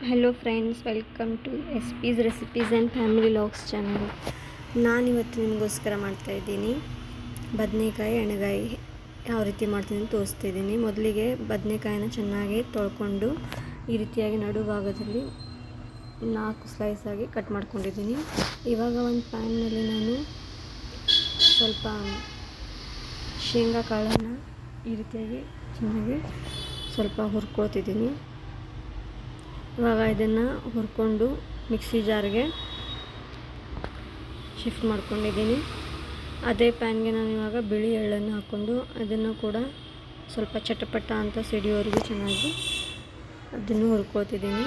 Hello friends welcome to S P's recipes and family logs channel ನಾನಿವತ್ತು ನಿಮಗೋಸ್ಕರ ಮಾಡ್ತಾಯಿದ್ದೀನಿ ಬದನೆಕಾಯಿ ಎಣ್ಣೆಗಾಯಿ ಯಾವ ರೀತಿ ಮಾಡ್ತೀನಿ ಅಂತ ತೋರಿಸ್ತಿದ್ದೀನಿ ಮೊದಲಿಗೆ ಬದನೆಕಾಯಿನ ಚೆನ್ನಾಗಿ ತೊಳ್ಕೊಂಡು ಈ ರೀತಿಯಾಗಿ ನಡುಭಾಗದಲ್ಲಿ ನಾಲ್ಕು ಸ್ಲೈಸ್ ಆಗಿ ಕಟ್ ಮಾಡ್ಕೊಂಡಿದ್ದೀನಿ. ಇವಾಗ ಒಂದು ಪ್ಯಾನ್ನಲ್ಲಿ ನಾನು ಸ್ವಲ್ಪ ಶೇಂಗಾ ಕಾಳನ್ನು ಈ ರೀತಿಯಾಗಿ ಚೆನ್ನಾಗಿ ಸ್ವಲ್ಪ ಹುರ್ಕೊಳ್ತಿದ್ದೀನಿ. ಇವಾಗ ಇದನ್ನು ಹುರ್ಕೊಂಡು ಮಿಕ್ಸಿ ಜಾರ್ಗೆ ಶಿಫ್ಟ್ ಮಾಡ್ಕೊಂಡಿದ್ದೀನಿ. ಅದೇ ಪ್ಯಾನ್ಗೆ ನಾನು ಇವಾಗ ಬಿಳಿ ಎಳ್ಳನ್ನು ಹಾಕ್ಕೊಂಡು ಅದನ್ನು ಕೂಡ ಸ್ವಲ್ಪ ಚಟಪಟ ಅಂತ ಸಿಡಿಯೋರಿಗೂ ಚೆನ್ನಾಗಿ ಅದನ್ನು ಹುರ್ಕೋತಿದ್ದೀನಿ.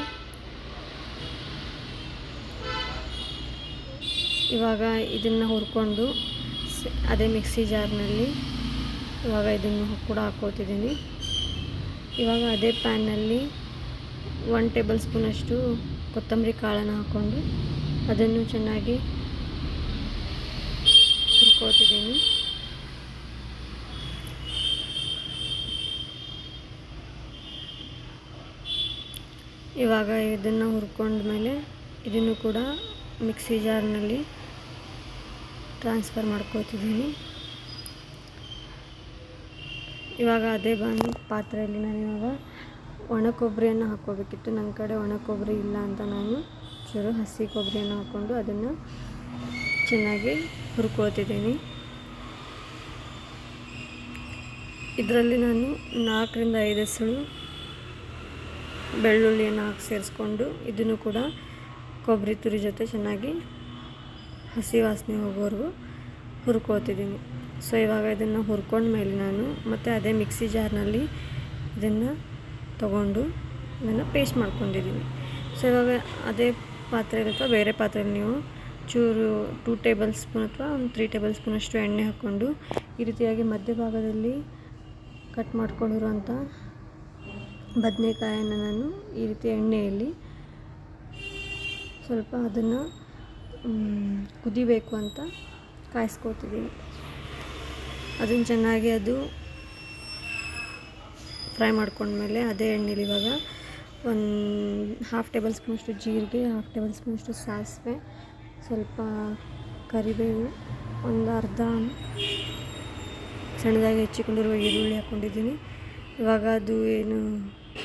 ಇವಾಗ ಇದನ್ನು ಹುರ್ಕೊಂಡು ಅದೇ ಮಿಕ್ಸಿ ಜಾರ್ನಲ್ಲಿ ಇವಾಗ ಇದನ್ನು ಕೂಡ ಹಾಕೋತಿದ್ದೀನಿ. ಇವಾಗ ಅದೇ ಪ್ಯಾನ್ನಲ್ಲಿ ಒನ್ ಟೇಬಲ್ ಸ್ಪೂನಷ್ಟು ಕೊತ್ತಂಬರಿ ಕಾಳನ್ನು ಹಾಕ್ಕೊಂಡು ಅದನ್ನು ಚೆನ್ನಾಗಿ ಹುರ್ಕೋತಿದ್ದೀನಿ. ಇವಾಗ ಇದನ್ನು ಹುರ್ಕೊಂಡ್ಮೇಲೆ ಇದನ್ನು ಕೂಡ ಮಿಕ್ಸಿ ಜಾರ್ನಲ್ಲಿ ಟ್ರಾನ್ಸ್ಫರ್ ಮಾಡ್ಕೋತಿದ್ದೀನಿ. ಇವಾಗ ಅದೇ ಬಂದು ಪಾತ್ರೆಯಲ್ಲಿ ನಾನು ಇವಾಗ ಒಣ ಕೊಬ್ಬರಿಯನ್ನು ಹಾಕ್ಕೋಬೇಕಿತ್ತು. ನನ್ನ ಕಡೆ ಒಣ ಕೊಬ್ಬರಿ ಇಲ್ಲ ಅಂತ ನಾನು ಚೂರು ಹಸಿ ಕೊಬ್ಬರಿಯನ್ನು ಹಾಕ್ಕೊಂಡು ಅದನ್ನು ಚೆನ್ನಾಗಿ ಹುರ್ಕೊಳ್ತಿದ್ದೀನಿ. ಇದರಲ್ಲಿ ನಾನು ನಾಲ್ಕರಿಂದ ಐದು ಹೆಸಳು ಬೆಳ್ಳುಳ್ಳಿಯನ್ನು ಹಾಕಿ ಸೇರಿಸ್ಕೊಂಡು ಇದನ್ನು ಕೂಡ ಕೊಬ್ಬರಿ ತುರಿ ಜೊತೆ ಚೆನ್ನಾಗಿ ಹಸಿ ವಾಸನೆ ಹೋಗೋವರೆಗೂ ಹುರ್ಕೊಳ್ತಿದ್ದೀನಿ. ಸೊ, ಇವಾಗ ಇದನ್ನು ಹುರ್ಕೊಂಡ್ಮೇಲೆ ನಾನು ಮತ್ತು ಅದೇ ಮಿಕ್ಸಿ ಜಾರ್ನಲ್ಲಿ ಇದನ್ನು ತಗೊಂಡು ಇದನ್ನು ಪೇಸ್ಟ್ ಮಾಡ್ಕೊಂಡಿದ್ದೀನಿ ಸೊ ಇವಾಗ ಅದೇ ಪಾತ್ರೆಯಲ್ಲಿ ಅಥವಾ ಬೇರೆ ಪಾತ್ರೆಯಲ್ಲಿ ನೀವು ಚೂರು ಟೂ ಟೇಬಲ್ ಸ್ಪೂನ್ ಅಥವಾ ಒಂದು ತ್ರೀ ಟೇಬಲ್ ಸ್ಪೂನಷ್ಟು ಎಣ್ಣೆ ಹಾಕ್ಕೊಂಡು ಈ ರೀತಿಯಾಗಿ ಮಧ್ಯಭಾಗದಲ್ಲಿ ಕಟ್ ಮಾಡ್ಕೊಂಡಿರುವಂಥ ಬದನೆಕಾಯನ್ನು ನಾನು ಈ ರೀತಿ ಎಣ್ಣೆಯಲ್ಲಿ ಸ್ವಲ್ಪ ಅದನ್ನು ಕುದಿಬೇಕು ಅಂತ ಕಾಯಿಸ್ಕೋತಿದ್ದೀನಿ ಅದನ್ನು ಚೆನ್ನಾಗಿ ಅದು ಫ್ರೈ ಮಾಡ್ಕೊಂಡ್ಮೇಲೆ ಅದೇ ಎಣ್ಣೆಲಿ ಇವಾಗ ಒಂದು ಹಾಫ್ ಟೇಬಲ್ ಸ್ಪೂನಷ್ಟು ಜೀರಿಗೆ ಹಾಫ್ ಟೇಬಲ್ ಸ್ಪೂನಷ್ಟು ಸಾಸಿವೆ, ಸ್ವಲ್ಪ ಕರಿಬೇವು, ಒಂದು ಅರ್ಧ ಸಣ್ಣದಾಗಿ ಹೆಚ್ಚಿಕೊಂಡಿರುವ ಈರುಳ್ಳಿ ಹಾಕ್ಕೊಂಡಿದ್ದೀನಿ. ಇವಾಗ ಅದು ಏನು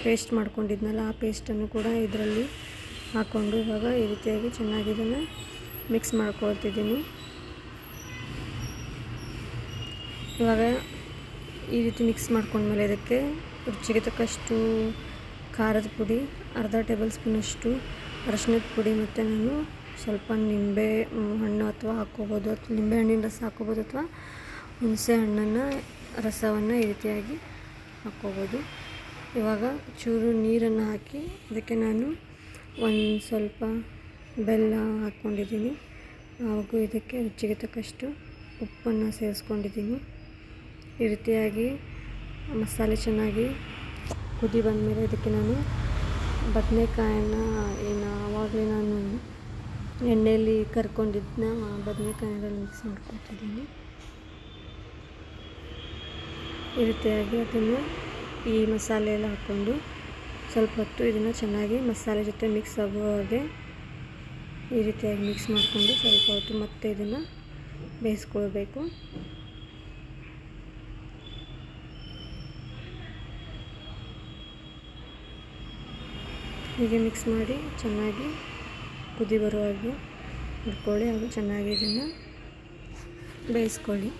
ಪೇಸ್ಟ್ ಮಾಡ್ಕೊಂಡಿದ್ನಲ್ಲ, ಆ ಪೇಸ್ಟನ್ನು ಕೂಡ ಇದರಲ್ಲಿ ಹಾಕ್ಕೊಂಡು ಇವಾಗ ಈ ರೀತಿಯಾಗಿ ಚೆನ್ನಾಗಿ ಇದನ್ನು ಮಿಕ್ಸ್ ಮಾಡ್ಕೊಳ್ತಿದ್ದೀನಿ. ಇವಾಗ ಈ ರೀತಿ ಮಿಕ್ಸ್ ಮಾಡ್ಕೊಂಡ್ಮೇಲೆ ಇದಕ್ಕೆ ರುಚಿಗೆ ತಕ್ಕಷ್ಟು ಖಾರದ ಪುಡಿ, ಅರ್ಧ ಟೇಬಲ್ ಸ್ಪೂನಷ್ಟು ಅರಶಿನದ ಪುಡಿ ಮತ್ತು ನಾನು ಸ್ವಲ್ಪ ನಿಂಬೆ ಹಣ್ಣು ಅಥವಾ ಹಾಕ್ಕೋಬೋದು ಅಥವಾ ನಿಂಬೆ ಹಣ್ಣಿನ ರಸ ಹಾಕ್ಕೋಬೋದು ಅಥವಾ ಹುಣಸೆ ಹಣ್ಣನ್ನು, ರಸವನ್ನು ಈ ರೀತಿಯಾಗಿ ಹಾಕ್ಕೋಬೋದು. ಇವಾಗ ಚೂರು ನೀರನ್ನು ಹಾಕಿ ಅದಕ್ಕೆ ನಾನು ಒಂದು ಸ್ವಲ್ಪ ಬೆಲ್ಲ ಹಾಕ್ಕೊಂಡಿದ್ದೀನಿ. ಹಾಗೂ ಇದಕ್ಕೆ ರುಚಿಗೆ ತಕ್ಕಷ್ಟು ಉಪ್ಪನ್ನು ಸೇರಿಸ್ಕೊಂಡಿದ್ದೀನಿ. ಈ ರೀತಿಯಾಗಿ ಮಸಾಲೆ ಚೆನ್ನಾಗಿ ಕುದಿ ಬಂದಮೇಲೆ ಇದಕ್ಕೆ ನಾನು ಬದನೆಕಾಯನ್ನು ಏನು ಆವಾಗಲೇ ನಾನು ಎಣ್ಣೆಯಲ್ಲಿ ಕರ್ಕೊಂಡಿದ್ದನ್ನ ಬದನೆಕಾಯಿನಲ್ಲಿ ಮಿಕ್ಸ್ ಮಾಡ್ಕೊತಿದ್ದೀನಿ. ಈ ರೀತಿಯಾಗಿ ಅದನ್ನು ಈ ಮಸಾಲೆ ಎಲ್ಲ ಹಾಕ್ಕೊಂಡು ಸ್ವಲ್ಪ ಹೊತ್ತು ಇದನ್ನು ಚೆನ್ನಾಗಿ ಮಸಾಲೆ ಜೊತೆ ಮಿಕ್ಸ್ ಆಗೋ ಹಾಗೆ ಈ ರೀತಿಯಾಗಿ ಮಿಕ್ಸ್ ಮಾಡಿಕೊಂಡು ಸ್ವಲ್ಪ ಹೊತ್ತು ಮತ್ತೆ ಇದನ್ನು ಬೇಯಿಸ್ಕೊಳ್ಬೇಕು. ಹೀಗೆ ಮಿಕ್ಸ್ ಮಾಡಿ ಚೆನ್ನಾಗಿ ಕುದಿ ಬರೋ ಹಾಗೆ ಇಟ್ಕೊಳ್ಳಿ ಹಾಗೂ ಚೆನ್ನಾಗಿ ಇದನ್ನು ಬೇಯಿಸ್ಕೊಳ್ಳಿ.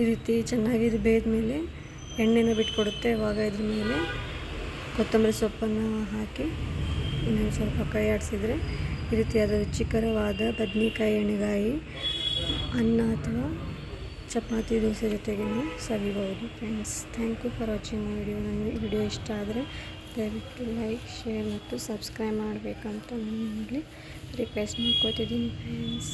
ಈ ರೀತಿ ಚೆನ್ನಾಗಿ ಇದು ಬೇಯ್ದ್ಮೇಲೆ ಎಣ್ಣೆನ ಬಿಟ್ಕೊಡುತ್ತೆ. ಆವಾಗ ಇದ್ರ ಮೇಲೆ ಕೊತ್ತಂಬರಿ ಸೊಪ್ಪನ್ನು ಹಾಕಿ ಇನ್ನೊಂದು ಸ್ವಲ್ಪ ಕೈ ಆಡಿಸಿದರೆ ಈ ರೀತಿಯಾದ ರುಚಿಕರವಾದ ಬದನೆಕಾಯಿ ಎಣ್ಣೆಗಾಯಿ, ಅನ್ನ ಅಥವಾ ಚಪಾತಿ ದೋಸೆ ಜೊತೆಗೆ ಸವಿಬೋದು friends. Thank you for watching my video ನನ್ನ ವಿಡಿಯೋ ಇಷ್ಟ ಆದರೆ ದಯವಿಟ್ಟು ಲೈಕ್ ಶೇರ್ ಮತ್ತು ಸಬ್ಸ್ಕ್ರೈಬ್ ಮಾಡಬೇಕಂತ ನಾನು ರಿಕ್ವೆಸ್ಟ್ ಮಾಡ್ಕೋತಿದ್ದೀನಿ ಫ್ರೆಂಡ್ಸ್.